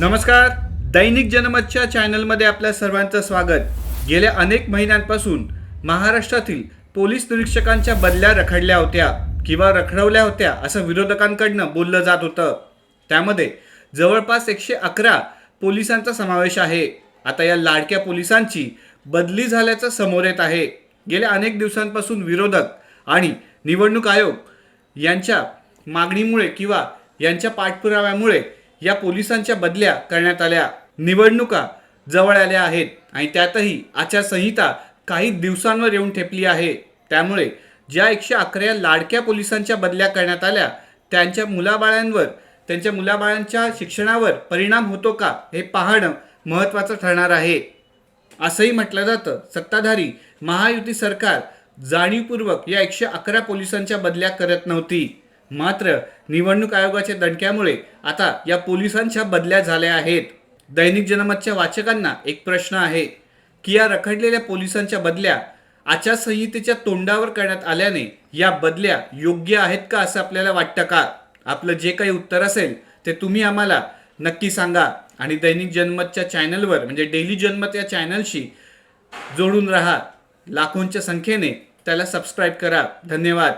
नमस्कार. दैनिक जनमतच्या चॅनलमध्ये आपल्या सर्वांचं स्वागत. गेल्या अनेक महिन्यांपासून महाराष्ट्रातील पोलीस निरीक्षकांच्या बदल्या रखडल्या होत्या किंवा रखडवल्या होत्या असं विरोधकांकडनं बोललं जात होतं. त्यामध्ये जवळपास एकशे अकरा पोलिसांचा समावेश आहे. आता या लाडक्या पोलिसांची बदली झाल्याचं समोर येत आहे. गेल्या अनेक दिवसांपासून विरोधक आणि निवडणूक आयोग यांच्या मागणीमुळे किंवा यांच्या पाठपुराव्यामुळे या पोलिसांच्या बदल्या करण्यात आल्या. निवडणुका जवळ आल्या आहेत आणि त्यातही आचारसंहिता काही दिवसांवर येऊन ठेपली आहे. त्यामुळे ज्या एकशे अकरा लाडक्या पोलिसांच्या बदल्या करण्यात आल्या त्यांच्या मुलाबाळांवर त्यांच्या मुलाबाळांच्या शिक्षणावर परिणाम होतो का हे पाहणं महत्त्वाचं ठरणार आहे. असंही म्हटलं जातं. सत्ताधारी महायुती सरकार जाणीवपूर्वक या एकशे अकरा पोलिसांच्या बदल्या करत नव्हती. मात्र निवडणूक आयोगाच्या दणक्यामुळे आता या पोलिसांच्या बदल्या झाल्या आहेत. दैनिक जनमतच्या वाचकांना एक प्रश्न आहे. की या रखडलेल्या पोलिसांच्या बदल्या आचारसंहितेच्या तोंडावर करण्यात आल्याने या बदल्या योग्य आहेत का असं आपल्याला वाटतं का? आपलं जे काही उत्तर असेल ते तुम्ही आम्हाला नक्की सांगा. आणि दैनिक जनमतच्या चॅनलवर म्हणजे डेली जनमत या चॅनलशी जोडून राहा. लाखोंच्या संख्येने त्याला सबस्क्राईब करा. धन्यवाद.